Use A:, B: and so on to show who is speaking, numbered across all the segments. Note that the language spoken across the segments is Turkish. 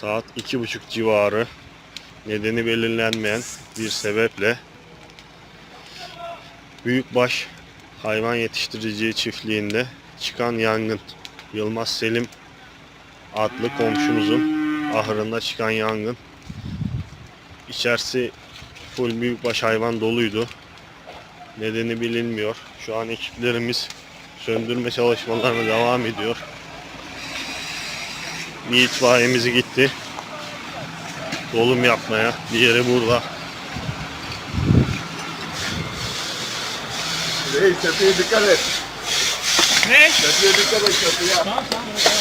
A: Saat iki buçuk civarı nedeni belirlenmeyen bir sebeple Büyükbaş Hayvan Yetiştirici Çiftliği'nde çıkan yangın Yılmaz Selim adlı komşumuzun ahırında çıkan yangın İçerisi full büyükbaş hayvan doluydu. Nedeni bilinmiyor. Şu an ekiplerimiz söndürme çalışmalarına devam ediyor. Bir itfaiyemiz gitti. Dolum yapmaya. Diğeri burada.
B: Hey çatıya dikkat et.
C: Ne?
B: Çatıya dikkat et çatıya.
C: Tamam tamam. tamam.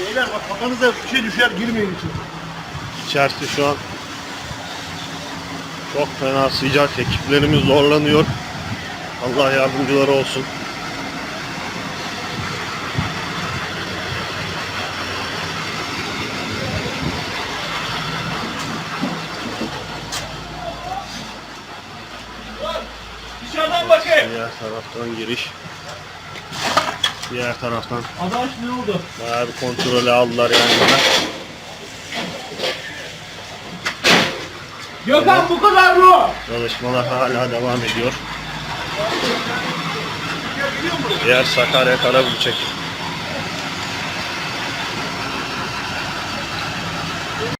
B: Beyler bak kafanıza bir şey düşer girmeyin için.
A: İçerisi şu an çok fena sıcak. Ekiplerimiz zorlanıyor. Allah yardımcıları olsun. Diğer taraftan giriş. Diğer taraftan
C: Adaş ne oldu?
A: bayağı bir kontrolü aldılar yani.
C: Gökhan bu kadar mı?
A: Çalışmalar hala devam ediyor. Diğer Sakarya Karabük çekip